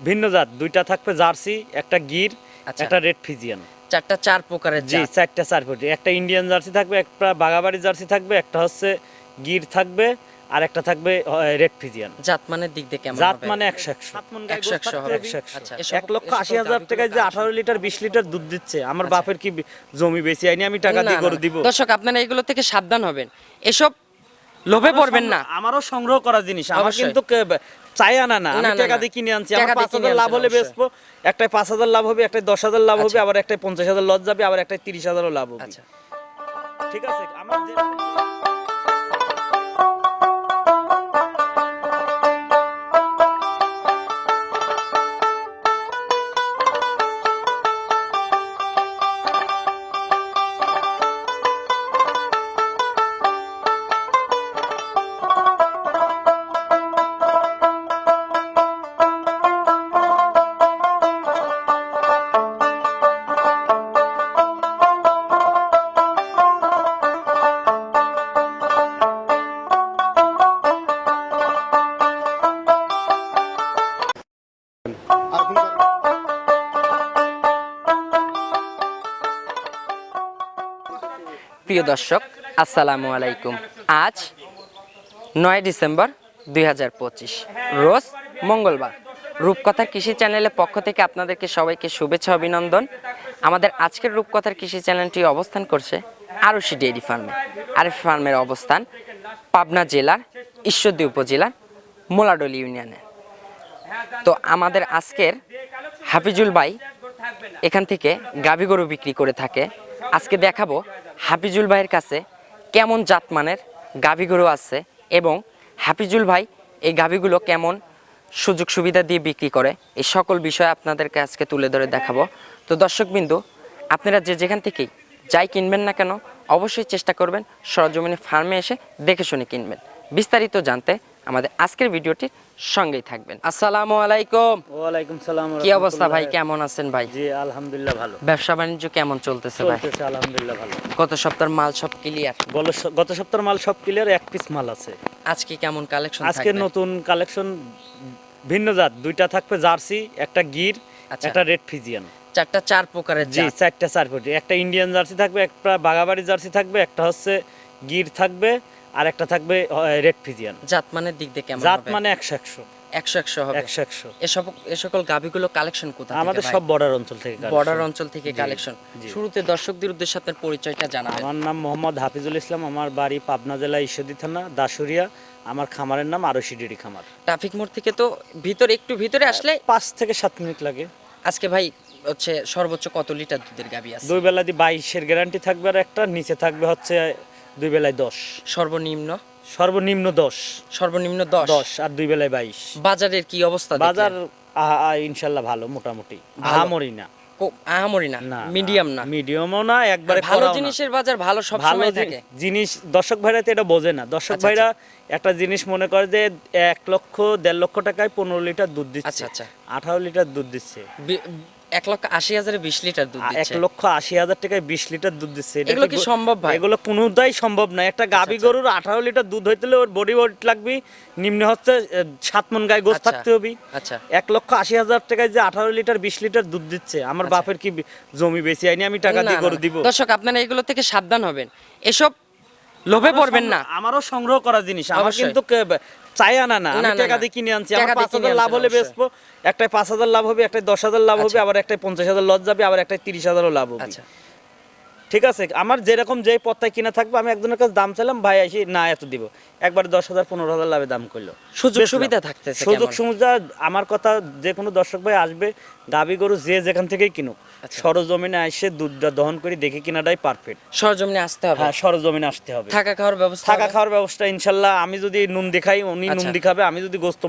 ভিন্ন জাত। দুইটা থাকবে জার্সি একটা গির আচ্ছা। একটা রেড ফিজিয়ান। চারটা চার প্রকারের জি চারটা চার ফুটি একটা ইন্ডিয়ান জার্সি থাকবে একটা বাগাবাড়ি জার্সি থাকবে একটা হচ্ছে গির থাকবে আর একটা থাকবে রেড ফিজিয়ান। জাত মানের দিক দিয়ে কেমন জাত মানে একশো একশো। একশো একশো হবে। একশো একশো। আচ্ছা, এক লক্ষ এসব আশি হাজার টাকায় যে কার আঠারো লিটার বিশ লিটার দুধ দিচ্ছে আমার বাপের কি জমি বেশি আইনি আমি টাকা দিয়ে করে। দিব। দর্শক আপনারা এগুলো থেকে সাবধান হবেন। এসব লোভে পড়বেন না। আমারও সংগ্রহ করা জিনিস। আমার। কিন্তু চাই আনা না। আমি টাকা দিয়ে কিনে আনছি। আমার পাঁচ হাজার লাভ হলে। বেচবো একটাই পাঁচ হাজার লাভ হবে একটাই দশ হাজার লাভ হবে আচ্ছা। আবার একটাই পঞ্চাশ হাজার লস যাবে আবার একটাই তিরিশ হাজারও লাভ হবে। আচ্ছা। ঠিক আছে? আমার প্রিয় দর্শক, আসসালামু আলাইকুম। আজ নয় ডিসেম্বর দুই হাজার পঁচিশ, রোজ মঙ্গলবার। রূপকথার কৃষি চ্যানেলের পক্ষ থেকে আপনাদেরকে সবাইকে শুভেচ্ছা, অভিনন্দন। আমাদের আজকের রূপকথার কৃষি চ্যানেলটি অবস্থান করছে আরশি ডেয়ারি ফার্মে। আরএফ ফার্মের অবস্থান পাবনা জেলার ঈশ্বরদী উপজেলার মোলাডলি ইউনিয়নে। তো আমাদের আজকের হাফিজুল ভাই এখান থেকে গাভী গরু বিক্রি করে থাকে। আজকে দেখাবো হাফিজুল ভাইয়ের কাছে কেমন জাতমানের গাভী গরু আছে এবং হাফিজুল ভাই এই গাভীগুলো কেমন সুযোগ সুবিধা দিয়ে বিক্রি করে? এই সকল বিষয় আপনাদেরকে আজকে তুলে ধরে দেখাবো। তো দর্শকবিন্দু, আপনারা যে যেখান থেকেই যাই কিনবেন না কেন, অবশ্যই চেষ্টা করবেন সরজমিনে ফার্মে এসে দেখে শুনে কিনবেন। বিস্তারিত জানতে আমাদের আজকের ভিডিওটির সঙ্গেই থাকবেন। আসসালামু আলাইকুম। ওয়ালাইকুম সালাম কি অবস্থা ভাই? কেমন আছেন ভাই? জি আলহামদুলিল্লাহ ভালো। ব্যবসা বাণিজ্য কেমন চলতেছে ভাই? চলতেছে আলহামদুলিল্লাহ ভালো। গত সপ্তাহের মাল সব ক্লিয়ার গত গত সপ্তাহের মাল সব ক্লিয়ার এক পিস মাল আছে। আজকে কেমন কালেকশন আজকে নতুন কালেকশন ভিন্ন জাত দুইটা থাকবে জার্সি একটা গির আচ্ছা। একটা রেড ফিজিয়ান। চারটা চার প্রকারের জি চারটা চার ফুটি একটা ইন্ডিয়ান জার্সি থাকবে একটা বাগাবাড়ি জার্সি থাকবে একটা হচ্ছে গির থাকবে আর একটা থাকবে রেড ফিজিয়ান। জাত মানের দিক দিয়ে কেমন জাত মানে একশো একশো। একশো একশো হবে? একশো একশো। এসব এ সকল গাভিগুলো কালেকশন কোথা আমাদের সব বর্ডার অঞ্চল থেকে বর্ডার অঞ্চল থেকে কালেকশন শুরুতে দর্শকদের উদ্দেশ্যে আপনার পরিচয়টা জানাবেন। আমার নাম মোহাম্মদ হাফিজুল ইসলাম আমার বাড়ি পাবনা জেলা ঈশ্বরদী থানা দাসুরিয়া আমার খামারের নাম আরশি ডেরি খামার। ট্রাফিক মোড় থেকে তো ভিতরে একটু ভিতরে আসলে পাঁচ থেকে সাত মিনিট লাগে। আজকে ভাই হচ্ছে সর্বোচ্চ কত লিটার দুধের গাভি আছে? দুই বেলা দিয়ে বাইশের গ্যারান্টি থাকবে আর একটা নিচে থাকবে হচ্ছে দুই বেলায় দশ। সর্বনিম্ন? সর্বনিম্ন দশ। সর্বনিম্ন দশ? দশ আর দুই বেলায় বাইশ। বাজারের কি অবস্থা বাজার ইনশাল্লাহ ভালো মোটামুটি। আহামরি না। আহামরি না? না মিডিয়াম না? মিডিয়ামও না একবারে ভালো জিনিসের বাজার ভালো সব সময় থাকে। জিনিস দর্শক ভাইরা তো এটা বোঝে না। দর্শক আচ্ছা, ভাইরা একটা জিনিস মনে করে যে এক লক্ষ দেড় লক্ষ টাকায় পনেরো লিটার দুধ আচ্ছা দিচ্ছে। আচ্ছা আঠারো লিটার দুধ দিচ্ছে। এক লক্ষ আশি হাজারে বিশ লিটার দুধ এক লক্ষ আশি হাজার টাকায় বিশ লিটার দুধ দিচ্ছে এগুলো কি সম্ভব ভাই? এগুলো কোনোটাই সম্ভব না একটা গাবি আচ্ছা। গরুর আঠারো লিটার দুধ হইতে ওর বডি ওয়েট লাগবে নিম্ন হচ্ছে সাত মন গায়ে গোস আচ্ছা। থাকতে হবে আচ্ছা এক লক্ষ আশি হাজার টাকায় যে আঠারো লিটার বিশ লিটার দুধ দিচ্ছে আমার আচ্ছা। বাপের কি জমি বেশি আইনি আমি টাকা দিয়ে গরু। দিব দর্শক আপনারা এগুলো থেকে সাবধান হবেন এসব লোভে পড়বেন না। আমারও সংগ্রহ করা জিনিস। আমার কিন্তু চাই আনা না। আমি টাকা দিয়ে কিনে আনছি। আমার পাঁচ হাজার লাভ হলে। বেচবো। একটাই পাঁচ হাজার লাভ হবে একটাই দশ হাজার লাভ হবে আচ্ছা। আবার একটাই পঞ্চাশ হাজার লস যাবে আবার একটাই তিরিশ হাজারও লাভ হবে। আচ্ছা। ঠিক আছে আমার যেরকম যেই পত্তায় কিনা থাকবে আমি একজনের কাছে দাম চাইলাম ভাই আসি না এত দিব। একবার দশ হাজার পনেরো হাজার লাভে দাম করল। সুযোগ সুবিধা থাকতেছে সুযোগ সুবিধা আমার কথা যে কোনো দর্শক ভাই আসবে গাবি গরু যে যেখান থেকেই কিনুক আচ্ছা। সরজমিনে এসে দুধটা দহন করে দেখে কিনাটাই পারফেক্ট সরজমিনে আসতে হবে? হ্যাঁ সরজমিনে আসতে হবে। থাকা খাওয়ার ব্যবস্থা থাকা খাওয়ার ব্যবস্থা ইনশাল্লাহ আমি যদি নুন দেখাই উনি নুন আচ্ছা। দেখাবে আমি যদি গোস্ত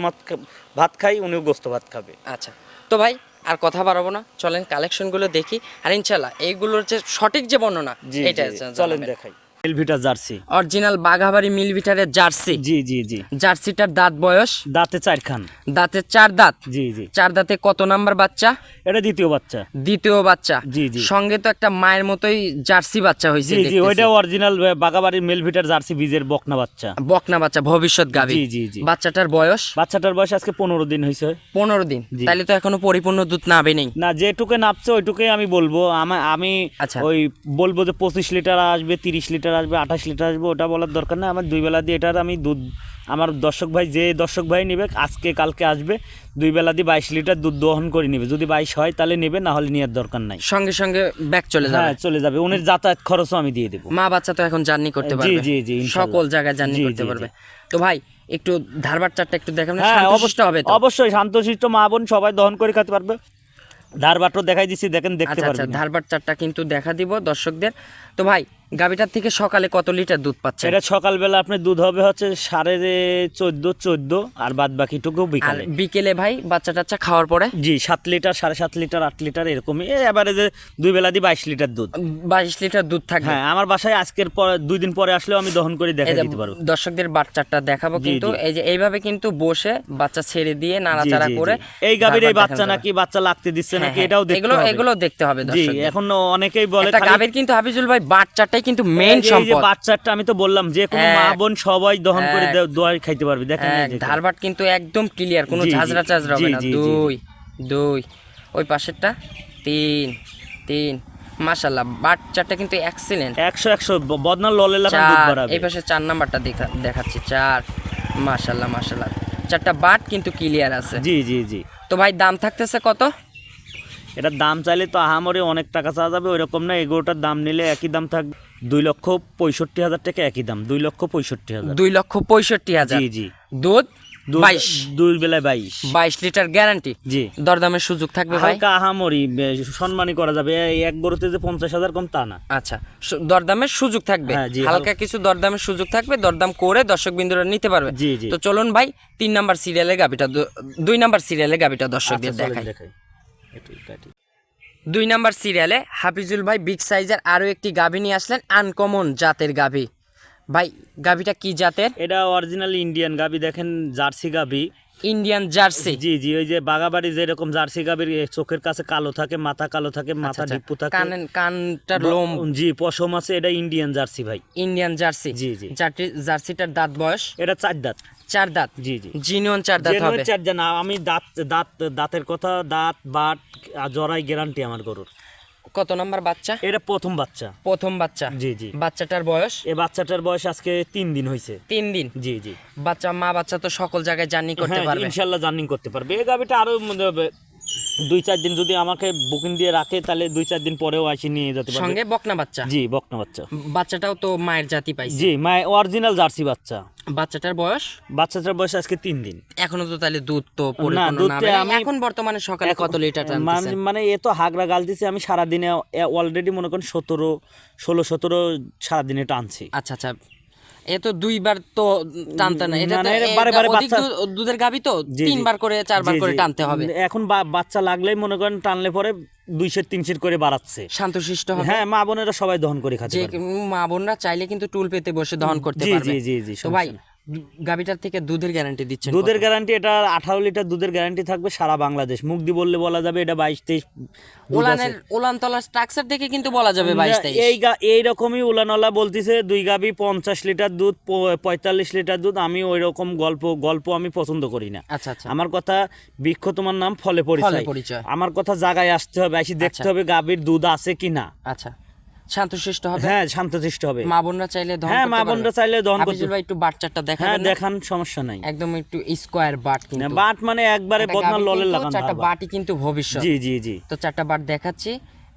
ভাত খাই উনিও গোস্ত ভাত খাবে। আচ্ছা। তো ভাই আর কথা বাড়াবো না। চলেন কালেকশনগুলো দেখি। আর ইনশাল্লাহ এইগুলোর যে সঠিক যে বর্ণনা এটা চলেন দেখাই। এলভিটা জার্সি। অরিজিনাল বাঘাবাড়ি মিলভিটারের জার্সি। জি জি জি। জার্সিটার দাঁত বয়স? দাঁতে চার খান। দাঁতে চার দাঁত? জি জি। চার দাঁতে কত নাম্বার বাচ্চা? এটা দ্বিতীয় বাচ্চা। দ্বিতীয় বাচ্চা। জি, জি। সঙ্গে তো একটা মায়ের মতোই জার্সি বাচ্চা হয়েছে জি জি ওইটা অরিজিনাল মেলভিটার জার্সি বীজের বকনা বাচ্চা। বকনা বাচ্চা ভবিষ্যৎ গাভী। জি, জি, জি। বাচ্চাটার বয়স? বাচ্চাটার বয়স আজকে পনেরো দিন হয়েছে। পনেরো দিন। তাহলে তো এখনও পরিপূর্ণ দুধ নাবে নেই। না যেটুকু নাপছে ওইটুকুই আমি বলব। আমি আচ্ছা। ওই বলব যে পঁচিশ লিটার আসবে তিরিশ লিটার আসবে আঠাশ লিটার আসবে ওটা বলার দরকার না আমার দুই বেলা দিয়ে এটার আমি দুধ আমার দর্শক ভাই যে দর্শক ভাই নেবে আজকে কালকে আসবে দুই বেলা দিয়ে বাইশ লিটার দুধ দহন করে নেবে। যদি বাইশ হয় তাহলে নেবে না হলে নেওয়ার দরকার নাই। সঙ্গে সঙ্গে ব্যাগ চলে যাবে। হ্যাঁ চলে যাবে। উনি যাতায়াত খরচও আমি দিয়ে দেবো। মা বাচ্চা তো এখন জার্নি করতে জি, পারবে। জি, জি, ইনশাল্লাহ। সকল জায়গায় জার্নি করতে পারবে। তো ভাই একটু ধারবার চারটা একটু দেখাবেন হ্যাঁ সন্তুষ্ট হবে অবশ্যই শান্তশিষ্ট মা বোন সবাই দহন করে খেতে পারবে। ধার বাটও দেখাই দিচ্ছি দেখেন দেখতে আচ্ছা আচ্ছা পারবেন। ধারবার চারটা কিন্তু দেখা দিব দর্শকদের। তো ভাই গাভিটার থেকে সকালে কত লিটার দুধ পাচ্ছে এটা সকালবেলা আপনার দুধ হবে হচ্ছে সাড়ে চোদ্দ চোদ্দ আর বাদ বাকিটুকু বিকালে বিকেলে ভাই বাচ্চা টাচ্চা খাওয়ার পরে? জি সাত লিটার সাড়ে সাত লিটার আট লিটার এরকমই। এবারে যে দুই বেলা দিয়ে বাইশ লিটার দুধ। বাইশ লিটার দুধ থাকবে। হ্যাঁ আমার বাসায় আজকের পর দুই দিন পরে আসলেও আমি দহন করে দেখা দিতে পারব। দর্শকদের বাচ্চাটা দেখাবো কিন্তু এই যে এইভাবে কিন্তু বসে বাচ্চা ছেড়ে দিয়ে নাড়াচাড়া। করে এই গাভীর এই বাচ্চা নাকি বাচ্চা লাগতে দিচ্ছে হ্যাঁ, নাকি হ্যাঁ, এটাও দেখতে এগুলো হবে। এগুলো দেখতে হবে জি। এখন অনেকেই বলে গাভীর কিন্তু হাফিজুল ভাই বাচ্চাটাই কিন্তু এই যে- এই যে সম্পদ। বাচ্চাটা আমি তো বললাম যে কোনো মা বোন সবাই দহন করে দে- দোয়াই খাইতে পারবে দেখেন এই যে- ধারবাট কিন্তু একদম ক্লিয়ার কোনো ঝাঁঝরা চাজরা হবে না। দুই দুই। ওই পাশেরটা তিন তিন। মাশাল্লাহ বাচ্চাটা কিন্তু এক্সিলেন্ট একশো একশো ব- বদনা ললে এই পাশে চার নাম্বারটা দেখা দেখাচ্ছি চার। মাশাল্লাহ মাশাল্লাহ চারটা বাট কিন্তু ক্লিয়ার আছে। জি জি জি। তো ভাই দাম থাকতেছে কত? এটার দাম চাইলে তো আহামরি অনেক টাকা চাওয়া যাবে ওইরকম না এগুলোটার দাম নিলে একই দাম থাকবে দুই লক্ষ পঁয়ষট্টি হাজার টাকা একই দাম দুই লক্ষ পঁয়ষট্টি হাজার। দুই লক্ষ পঁয়ষট্টি হাজার। জি জি। দুধ বাইশ। দুই বেলায় বাইশ। বাইশ লিটার গ্যারান্টি। জি। দরদামের সুযোগ থাকবে ভাই? আহামরি সম্মানই করা যাবে। এই এক গরুতে যে পঞ্চাশ হাজার কম তা না। আচ্ছা দরদামের সুযোগ থাকবে। হ্যাঁ, হালকা কিছু দরদামের সুযোগ থাকবে দরদাম করে দর্শক বিন্দুরা নিতে পারবে। জি, জি। তো চলুন ভাই তিন নাম্বার সিরিয়ালে গাবিটা দুই নাম্বার সিরিয়ালে গাবিটা দর্শকদের আচ্ছা, দেখাই। দুই নাম্বার সিরিয়ালে হাফিজুল ভাই বিগ সাইজের আরও একটি গাভী নিয়ে আসলেন আনকমন জাতের গাভী। ভাই গাভীটা কি জাতের? এটা অরিজিনাল ইন্ডিয়ান গাভী দেখেন জার্সি গাভী। Indian jersey? জি জি ওই যে বাগাবাড়ি যেরকম জার্সি গাভীর চোখের কাছে কালো থাকে মাথা কালো থাকে মাথা আচ্ছা, ডিপ্পু থাকে। কানের কানটার লোম। জি পশম আছে এটা ইন্ডিয়ান জার্সি ভাই। Indian Jersey. জি, জি। জার্সি জার্সিটার দাঁত বয়স? এটা চার দাঁত। চার দাঁত। জি জি। জিনিয়ন চার দাঁত হবে। চার জানা আমি দাঁত দাঁত দাঁতের কথা দাঁত বাট জরাই গ্যারান্টি আমার গরুর। কত নাম্বার বাচ্চা? এটা প্রথম বাচ্চা। প্রথম বাচ্চা। জি জি। বাচ্চাটার বয়স? এই বাচ্চাটার বয়স আজকে তিন দিন হয়েছে তিন দিন? জি জি। বাচ্চা মা বাচ্চা তো সকল জায়গায় জার্নি করতে হ্যাঁ, পারবে। ইনশাল্লাহ জার্নি করতে পারবে। এই গাবিটা আরও মনে হবে। দুই চার দিন যদি আমাকে বুকিং দিয়ে রাখে তাহলে দুই চার দিন পরেও আসি নিয়ে যেতে পারবে। সঙ্গে বকনা বাচ্চা? জি বকনা বাচ্চা। বাচ্চাটাও তো মায়ের জাতি পাইছে। জি মাই অরিজিনাল জার্সি বাচ্চা। বাচ্চাটার বয়স? বাচ্চাটার বয়স আজকে তিন দিন। এখনও তো তাহলে দুধ তো পরিপূর্ণ না আমি- এখন বর্তমানে সকালে কত লিটার মানে টানতেছেন? মানে এ তো হাগরা গাল দিছে আমি সারাদিনে অলরেডি মনে করেন সতেরো ষোলো সতেরো সারাদিনে টানছি। আচ্ছা আচ্ছা। এ তো দুইবার তো টানতে না। এটা দুধের গাবি তো। তিনবার করে চারবার করে টানতে হবে। এখন বাচ্চা লাগলেই মনে করেন টানলে পরে দুইশো তিনশো করে বাড়াচ্ছে। শান্তশিষ্ট হবে। হ্যাঁ মা বোনেরা সবাই দহন করে খাচ্ছে মা বোনরা চাইলে কিন্তু টুল পেতে বসে দহন করতে পারবে। জি, জি, জি, তো ভাই গাবিটার থেকে দুধের গ্যারান্টি দিচ্ছেন দুধের গ্যারান্টি এটা আঠারো লিটার দুধের গ্যারান্টি থাকবে সারা বাংলাদেশ। দিয়ে বললে বলা যাবে এটা বাইশ তেইশ। ওলানের ওলান তলার স্ট্রাকচার দেখে কিন্তু বলা যাবে বাইশ তেইশ। এই এই রকমই উলানলা বলতিছে দুই গাবি পঞ্চাশ লিটার দুধ পঁয়তাল্লিশ লিটার দুধ আমি ওই রকম গল্প গল্প আমি পছন্দ করি না। আচ্ছা আচ্ছা। আমার কথা বৃক্ষ তোমার নাম ফলে পরিচয়। পরিচয়। আমার কথা জায়গায় আসতে হবে আসি দেখতে আচ্ছা। হবে গাবির দুধ আছে কি না আচ্ছা। শান্তশিষ্ট হবে? হ্যাঁ শান্তশিষ্ট হবে। মা বোনরা চাইলে দহন হ্যাঁ মা বোনরা চাইলে দহন করতে ভাই একটু বাচ্চাটা হ্যাঁ দেখাবেন না? দেখান সমস্যা নাই। একদম একটু স্কোয়ার বাট কিন্তু। বাট মানে একবারে একটা বদনা গাভী ললের লাগান চারটা বাটি কিন্তু ভবিষ্যৎ। জি জি জি। তো চারটা বাট দেখাচ্ছি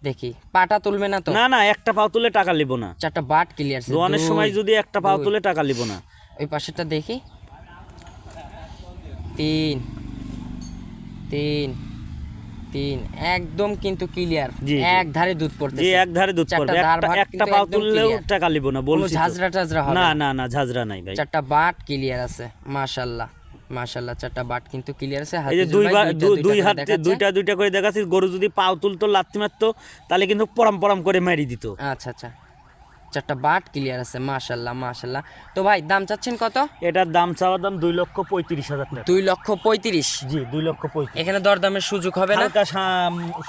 দেখি। পাটা তুলবে না তো? না না একটা পাও তুলে টাকা লিব না। চারটা বাট ক্লিয়ার দোয়ানের সময় যদি একটা পাও তুলে টাকা লিব না। ওই পাশেরটা দেখি। তিন তিন তিন একদম কিন্তু ক্লিয়ার। এক ধারে দুধ পড়তেছে। জি এক ধারে দুধ পড়বে। একটা তুললেও টাকা লিব না বলছি ঝাজরা টাজরা হবে না না। না ঝাজরা নাই ভাই। চারটা বাট ক্লিয়ার আছে মাশাআল্লাহ মাশাআল্লাহ চারটা বাট কিন্তু ক্লিয়ার আছে। এই যে দুই হাতে দুইটা দুইটা করে দেখাচ্ছি গরু যদি পাও তুলতো লাত্তি মারতো তাহলে কিন্তু পরম পরম করে মারি দিত। আচ্ছা আচ্ছা। চারটা বাট ক্লিয়ার আছে মাশাল্লাহ মাশাল্লাহ। তো ভাই দাম চাচ্ছেন কত? এটার দাম চাওয়ার দাম দুই লক্ষ পঁয়ত্রিশ হাজার টাকা। দুই লক্ষ পঁয়ত্রিশ? জি দুই লক্ষ পঁয়ত্রিশ। এখানে দরদামের সুযোগ হবে না?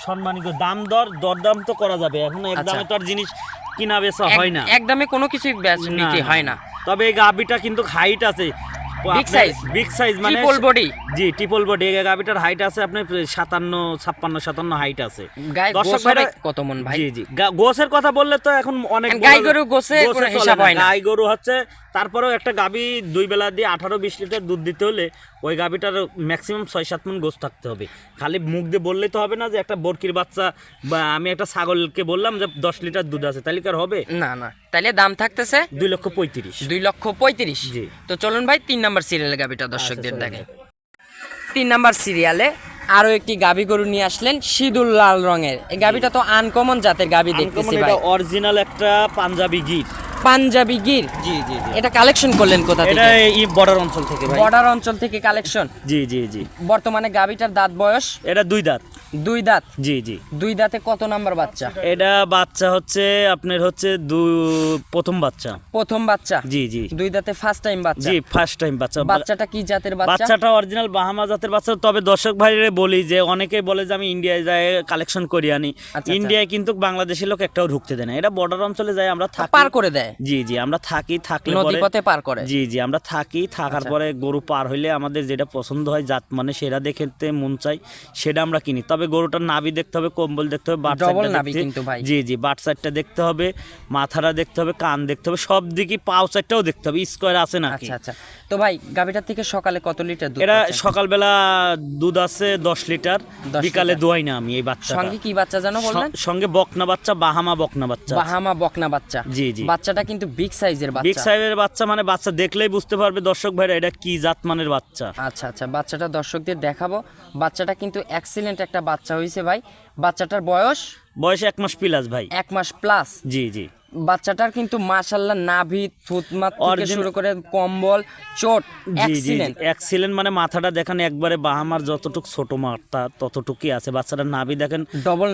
সম্মানিত দাম দর দরদাম তো করা যাবে। এখন এক আচ্ছা। দামে তো আর জিনিস কিনা বেচা হয় না। একদমে কোনো কিছুই বেচ না, হয় না। তবে এই গাবিটা কিন্তু হাইট আছে। Big সাইজ বিগ সাইজ মানে ট্রিপল বডি জি ট্রিপল বডি এই গাবিটার হাইট আছে আপনার সাতান্ন ছাপ্পান্ন সাতান্ন হাইট আছে। দর্শক ভাই কত মন ভাই? জি জি। গোসের কথা বললে তো এখন অনেক গাই গরু গোছে কোনো হিসাব। হয় না। গাই গরু হচ্ছে তারপরেও একটা গাবি দুই বেলা দিয়ে আঠারো বিশ লিটার দুধ দিতে হলে ওই গাবিটার ম্যাক্সিমাম ছয় সাত মন গোস থাকতে হবে। খালি মুখ দিয়ে বললে তো হবে না যে একটা বরকির বাচ্চা বা আমি একটা ছাগলকে বললাম যে দশ লিটার দুধ আছে তাহলে কি আর হবে? না না। তাহলে দাম থাকতেছে দুই লক্ষ পঁয়ত্রিশ। দুই লক্ষ পঁয়ত্রিশ। জি। তো চলুন ভাই তিন নাম্বার সিরিয়ালে গাবিটা দর্শকদের চলুন দেখে তিন নাম্বার সিরিয়ালে আরও একটি গাবি গরু নিয়ে আসলেন সিদুল লাল রঙের। এই গাবিটা তো আনকমন জাতের গাবি দেখতেছি ভাই। অরিজিনাল একটা পাঞ্জাবি গিট পাঞ্জাবি গির জি জি জি। এটা কালেকশন করলেন কোথা থেকে? এটা এই বর্ডার অঞ্চল থেকে ভাই। বর্ডার অঞ্চল থেকে কালেকশন জি জি জি। বর্তমানে গাবিটার দাঁত বয়স? এটা দুই দাঁত। দুই দাঁত? জি জি। দুই দাঁতে কত নাম্বার বাচ্চা? এটা বাচ্চা হচ্ছে আপনার হচ্ছে প্রথম বাচ্চা। প্রথম বাচ্চা? জি জি। দুই দাঁতে ফার্স্ট টাইম বাচ্চা? জি ফার্স্ট টাইম বাচ্চা। বাচ্চাটা কি জাতের বাচ্চা? বাচ্চাটা অরিজিনাল বাহামা জাতের বাচ্চা তবে দর্শক ভাইরে বলি যে অনেকে বলে যে আমি ইন্ডিয়ায় যাই কালেকশন করি আনি। আচ্ছা। ইন্ডিয়ায় কিন্তু বাংলাদেশের লোক একটাও ঢুকতে দেয় না। এটা বর্ডার অঞ্চলে যাই আমরা পার করে দেয়? জি জি আমরা থাকি থাকলে নদী পথে পার করে। জি জি আমরা থাকি থাকার আচ্ছা। পরে গরু পার হইলে আমাদের যেটা পছন্দ হয় জাত মানে সেটা দেখতে মন চাই সেটা আমরা কিনি। তবে গরুটার নাভি দেখতে হবে কম্বল দেখতে হবে বাট কিন্তু ভাই। জি জি বাট সাইডটা দেখতে হবে মাথাটা দেখতে হবে কান দেখতে হবে সব দিকে পাও সাইডটাও দেখতে হবে স্কোয়ার আছে না আচ্ছা আচ্ছা। তো ভাই গাবিটার থেকে সকালে কত লিটার দুধ এটা সকালবেলা দুধ আছে দশ লিটার বিকালে। দোয়াই না আমি এই বাচ্চা সঙ্গে কি বাচ্চা জানো বললেন সঙ্গে বকনা বাচ্চা বাহামা বকনা বাচ্চা বাহামা বকনা বাচ্চা। জি, জি। বাচ্চাটা কিন্তু বিগ সাইজের বাচ্চা। বিগ সাইজের বাচ্চা মানে বাচ্চা দেখলেই বুঝতে পারবে দর্শক ভাইরা এটা কি জাত মানের বাচ্চা। আচ্ছা আচ্ছা বাচ্চাটা দর্শকদের দেখাবো। বাচ্চাটা কিন্তু এক্সিলেন্ট একটা বাচ্চা হয়েছে ভাই। বাচ্চাটার বয়স? বয়স এক মাস প্লাস ভাই। এক মাস প্লাস জি জি। বাচ্চাটার কিন্তু মাশাল্লাহ নাভি থুতমাত থেকে শুরু করে কম্বল চোট জি জি এক্সিলেন্ট এক্সিলেন্ট মানে মাথাটা দেখেন একবারে বাহামার যতটুক ছোট মাথা ততটুকুই আছে। বাচ্চাটার নাভি দেখেন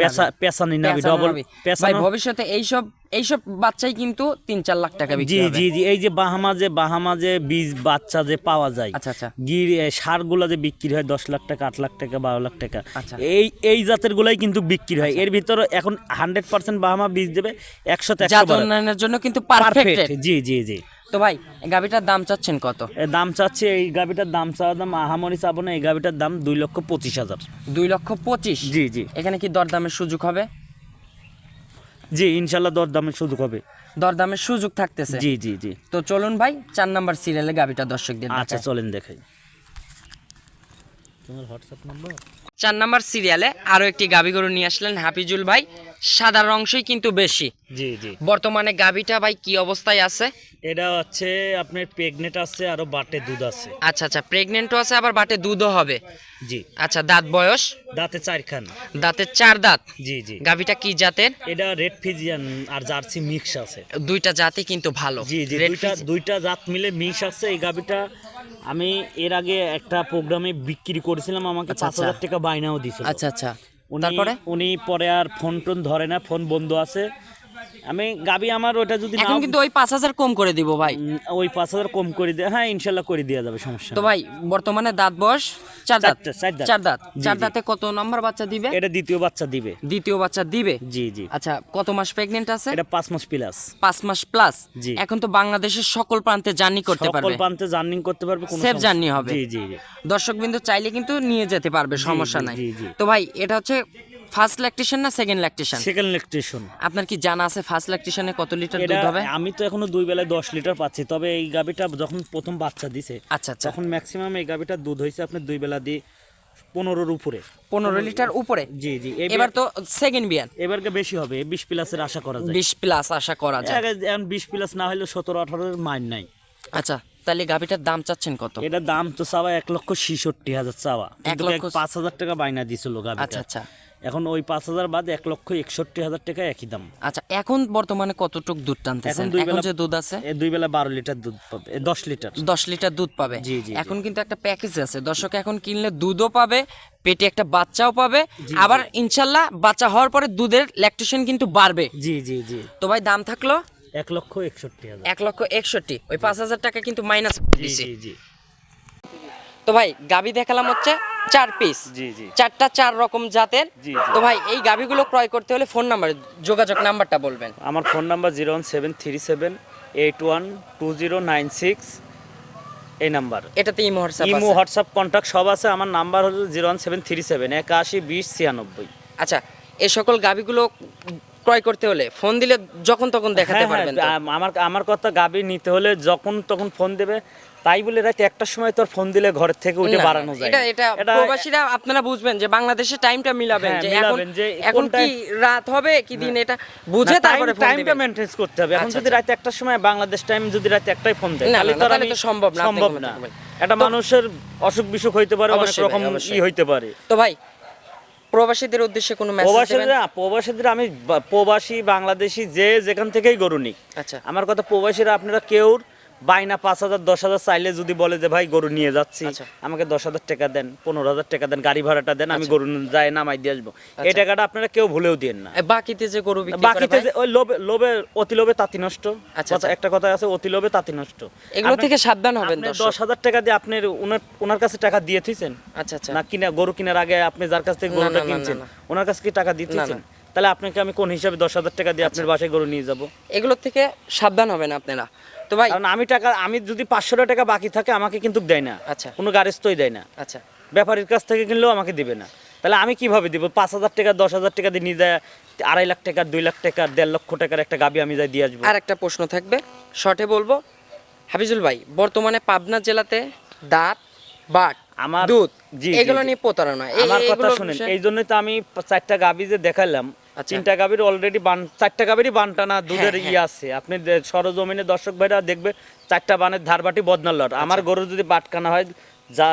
পেশা পেশানি নাভি ডবল। ভাই ভবিষ্যতে এইসব এইসব বাচ্চাই কিন্তু তিন চার লাখ টাকা জি বিক্রি হবে। জি জি। এই যে বাহামা যে বাহামা যে বীজ বাচ্চা যে পাওয়া যায় আচ্ছা আচ্ছা। গির সারগুলা যে বিক্রি হয় দশ লাখ টাকা আট লাখ টাকা বারো লাখ টাকা আচ্ছা। এই এই জাতের গুলাই কিন্তু বিক্রি হয়। এর ভিতরে এখন হান্ড্রেড পার্সেন্ট বাহামা বীজ দেবে একশো জাত উন্নয়নের জন্য কিন্তু পারফেক্ট জি জি জি। তো ভাই দাম চাচ্ছেন কত? দাম চাচ্ছে এই গাভিটার দাম চাওয়া দাম আহামরি চাবো না এই গাভিটার দাম দুই লক্ষ পঁচিশ হাজার। দুই লক্ষ পঁচিশ? জি জি। এখানে কি দরদামের সুযোগ হবে? জি ইনশাল্লাহ দর দামের সুযোগ হবে। দরদামের সুযোগ থাকতেছে। জি জি জি। তো চলুন ভাই চার নাম্বার সিরিয়ালে গাভিটা দর্শকদের আচ্ছা দেখাই। চলেন দেখাই। তোমার হোয়াটসঅ্যাপ নাম্বার চার নাম্বার সিরিয়ালে আরও একটি গাভি গরু নিয়ে আসলেন হাফিজুল ভাই। সাদার অংশই কিন্তু বেশি। জি জি। বর্তমানে গাভিটা ভাই কি অবস্থায় আছে? এটা হচ্ছে আপনার প্রেগনেন্ট আছে আরও বাটে দুধ আছে। আচ্ছা আচ্ছা প্রেগনেন্টও আছে আবার বাটে দুধও হবে। জি। আচ্ছা দাঁত বয়স? দাঁতে চারখান। দাঁতের চার দাঁত? জি জি। গাভিটা কি জাতের? এটা রেড ফিজিয়ান আর জার্সি মিক্স আছে। দুইটা জাতি কিন্তু ভালো। জি জি দুইটা দুইটা জাত মিলে মিক্স আছে। এই গাবিটা আমি এর আগে একটা প্রোগ্রামে বিক্রি করেছিলাম। আমাকে আচ্ছা, পাঁচ হাজার আচ্ছা। টাকা বায়নাও দিছিল আচ্ছা আচ্ছা। উনি পরে আর ফোন টোন ধরে না ফোন বন্ধ আছে। আমি গাবি আমার ওটা যদি এখন কিন্তু ওই পাঁচ হাজার কম করে দিব ভাই। ওই পাঁচ হাজার কম করে দেয় হ্যাঁ ইনশাল্লাহ করে দেওয়া যাবে সমস্যা তো ভাই বর্তমানে দাঁত বয়স চার দাঁত। চার দাঁত। চার দাঁত। কত নম্বর বাচ্চা দিবে? এটা দ্বিতীয় বাচ্চা দিবে। দ্বিতীয় বাচ্চা দিবে? জি জি। আচ্ছা কত মাস প্রেগনেন্ট আছে? এটা পাঁচ মাস প্লাস পাঁচ মাস প্লাস জি। এখন তো বাংলাদেশের সকল প্রান্তে জার্নি করতে পারবে। সকল প্রান্তে জার্নি করতে পারবে কোনো সমস্যা- journey হবে। জি জি জি। দর্শক বিন্দু চাইলে কিন্তু নিয়ে যেতে পারবে সমস্যা নাই। তো ভাই এটা হচ্ছে ফার্স্ট ল্যাকটেশন না সেকেন্ড ল্যাকটেশন সেকেন্ড ইলেকট্রিশিয়ান আপনার কি জানা আছে ফার্স্ট ল্যাকটেশনে কত লিটার দুধ হবে? আমি তো এখনও দুই বেলায় দশ লিটার পাচ্ছি তবে এই গাবিটা যখন প্রথম বাচ্চা দিছে আচ্ছা আচ্ছা। তখন ম্যাক্সিমাম এই গাবিটার দুধ হয়েছে আপনার দুই বেলা দিয়ে পনেরোর উপরে। পনেরো লিটার উপরে? জি জি। এবার তো সেকেন্ড বিয়ার এবারকে বেশি হবে বিশ প্লাসের আশা করা যায়। বিশ প্লাস আশা করা যায়। এখন বিশ প্লাস না হলে সতেরো আঠারোর মাইন নাই। আচ্ছা তাহলে গাভিটার দাম চাচ্ছেন কত? এটা দাম তো চাওয়া এক লক্ষ ছিষট্টি হাজার চাওয়া। কিন্তু লক্ষ- পাঁচ হাজার টাকা বাইনা দিছিল গাবিটা আচ্ছা আচ্ছা। এখন ওই পাঁচ হাজার বাদ এক লক্ষ একষট্টি হাজার টাকা একই দাম। আচ্ছা এখন বর্তমানে কতটুক দুধ টানতেছেন? দুই বেলা- যে দুধ আছে? দুই বেলা বারো লিটার দুধ পাবে দশ লিটার। দশ লিটার দুধ পাবে? জি, জি। এখন কিন্তু একটা প্যাকেজ আছে। দর্শক এখন কিনলে দুধও পাবে পেটে একটা বাচ্চাও পাবে। আবার ইনশাল্লাহ বাচ্চা হওয়ার পরে দুধের ল্যাকটেশন কিন্তু বাড়বে। জি জি জি। তো ভাই দাম থাকল? এক লক্ষ একষট্টি এক লক্ষ একষট্টি। ওই পাঁচ হাজার টাকা কিন্তু মাইনাস জি জি। তো ভাই গাবি দেখালাম হচ্ছে চার পিস জি জি। চারটা চার রকম জাতের। তো ভাই এই গাবিগুলো ক্রয় করতে হলে ফোন নাম্বার যোগাযোগ নাম্বারটা বলবেন। আমার phone number zero one seven three seven eight one two zero nine six এই নাম্বার। এটাতে imo WhatsApp imo WhatsApp contact সব আছে। আমার নাম্বার হলো zero one seven three seven একাশি বিশ ছিয়ানব্বই। আচ্ছা এই সকল গাবিগুলো ক্রয় করতে হলে ফোন দিলে যখন তখন দেখাতে হ্যাঁ, পারবেন? হ্যাঁ, আম- আমার আমার কথা গাবি নিতে হলে যখন তখন ফোন দেবে। তাই বলে রাতে একটার সময় তোর ফোন দিলে ঘরের থেকে উঠে বাড়ানো যায়। এটা এটা এটা প্রবাসীরা আপনারা বুঝবেন যে বাংলাদেশের টাইমটা মিলাবেন হ্যাঁ, যে এখন এখন কি রাত হবে কি দিন এটা বুঝে তারপরে ফোন টাইমটা মেনটেন করতে হবে। এখন আচ্ছা, যদি রাতে একটার সময় বাংলাদেশ টাইম যদি রাতে একটাই ফোন দেয় তাহলে তো তাহলে আমি তো সম্ভব না, সম্ভব না। একটা মানুষের অসুখ বিসুখ হইতে পারে অনেক রকম ই হইতে পারে। তো ভাই প্রবাসীদের উদ্দেশ্যে কোনো মেসেজ প্রবাসীরা প্রবাসীদের আমি প্রবাসী বাংলাদেশি যে যেখান থেকেই গরু নিক। আচ্ছা। আমার কথা প্রবাসীরা আপনারা কেউ বাইনা পাঁচ হাজার দশ হাজার চাইলে যদি বলে যে ভাই গরু নিয়ে যাচ্ছি। আচ্ছা। আমাকে দশ হাজার টাকা দেন পনেরো হাজার টাকা দেন গাড়ি ভাড়াটা দেন আমি গরু যায় নামাই দিয়ে আসব। এই টাকাটা আপনারা কেউ ভুলেও দিন না। বাকিতে যে গরু বাকিতে যে ওই লোভে লোভে অতি লোভে তাঁতি নষ্ট। আচ্ছা, আচ্ছা। একটা কথা আছে অতি লোভে তাঁতি নষ্ট। এগুলো থেকে সাবধান হবেন দশ হাজার টাকা দিয়ে আপনি ওনার কাছে টাকা দিয়ে থুইছেন? আচ্ছা আচ্ছা। না কিনা গরু কেনার আগে আপনি যার কাছ থেকে গরুটা কিনছেন ওনার কাছে কি টাকা দিয়ে না, দিয়েছেন না। তাহলে আপনাকে আমি কোন হিসাবে দশ হাজার টাকা দিয়ে। আপনার বাসায় গরু নিয়ে যাব? এগুলোর থেকে সাবধান হবেন আপনারা। তো ভাই কারণ আমি টাকা আমি যদি পাঁচশো টাকা বাকি থাকে আমাকে কিন্তু দেয় না। আচ্ছা। কোনো গাড়িস্তই দেয় না। আচ্ছা। ব্যাপারীর কাছ থেকে কিনলেও আমাকে দিবে না। তাহলে আমি কীভাবে দিব? পাঁচ হাজার টাকা দশ হাজার টাকা দিয়ে নিয়ে যায় আড়াই লাখ টাকা দুই লাখ টাকা দেড় লক্ষ টাকার একটা গাবি আমি যাই দিয়ে আসব। আর একটা প্রশ্ন থাকবে শর্টে বলব। হাফিজুল ভাই বর্তমানে পাবনা জেলাতে দাঁত বাট আমার- দুধ জি, এগুলো নিয়ে প্রতারণা। আমার কথা শুনেন এই জন্যই তো আমি চারটা গাবি যে দেখালাম। তিনটা গাবির অলরেডি বান চারটা গাবিরই বানটানা দুধের হ্যাঁ, ইয়ে আছে। আপনি সরজমিনে দর্শক ভাইরা দেখবে চারটা বানের ধারবাটি বদনাল লট আমার গরু যদি বাটকানা হয় যা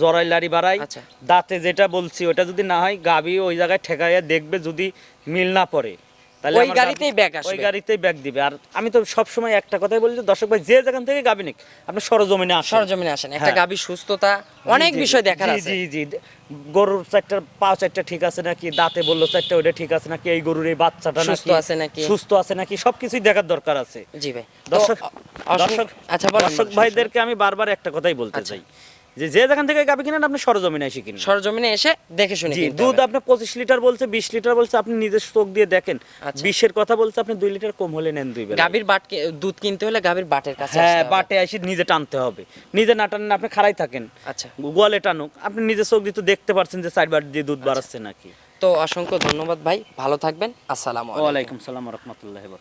জরাই লারি বাড়াই আচ্ছা। দাঁতে যেটা বলছি ওটা যদি না হয় গাবি ওই জায়গায় ঠেকাইয়া দেখবে যদি মিল না পড়ে। তাহলে ওই গাড়িতেই back আসবে। ওই গাড়িতেই ব্যাগ দিবে। আর আমি তো সব সময় একটা কথাই বলি যে দর্শক ভাই যে যেখান থেকে গাবি নিক আপনি সরজমিনে আসেন। সরজমিনে আসেন। একটা হ্যাঁ। গাভী সুস্থতা অনেক বিষয় দেখার আছে। জি জি। গরুর চারটা পা চারটা ঠিক আছে নাকি? দাঁতে বলল চারটা ওইটা ঠিক আছে নাকি? এই গরুর এই বাচ্চাটা সুস্থ আছে নাকি? সুস্থ আছে নাকি? সবকিছুই দেখার দরকার আছে। জি ভাই। দর্শক দর্শক আচ্ছা দর্শক ভাইদেরকে আমি বারবার একটা কথাই বলতে আচ্ছা। চাই। যে যে যেখান থেকে গাবি কিনেন আপনি সরজমিনে এসে কিনুন। সরজমিনে এসে দেখে শুনে জি দুধ আপনি পঁচিশ লিটার বলছে বিশ লিটার বলছে আপনি নিজের চোখ দিয়ে দেখেন। আচ্ছা। বিশের কথা বলছে আপনি দুই লিটার কম হলে নেন দুই বেলা। গাভীর বাট দুধ কিনতে হলে গাভীর বাটের কাছে হ্যাঁ বাটে এসে নিজে টানতে হবে। নিজে না টানেন আপনি খাড়াই থাকেন। আচ্ছা। গোয়ালে টানুক। আপনি নিজে চোখ দিয়ে তো দেখতে পারছেন যে সাইড বার দিয়ে দুধ বাড়াচ্ছে নাকি। তো অসংখ্য ধন্যবাদ ভাই। ভালো থাকবেন। আসসালামু আলাইকুম। সালাম রহমতুল্লাহ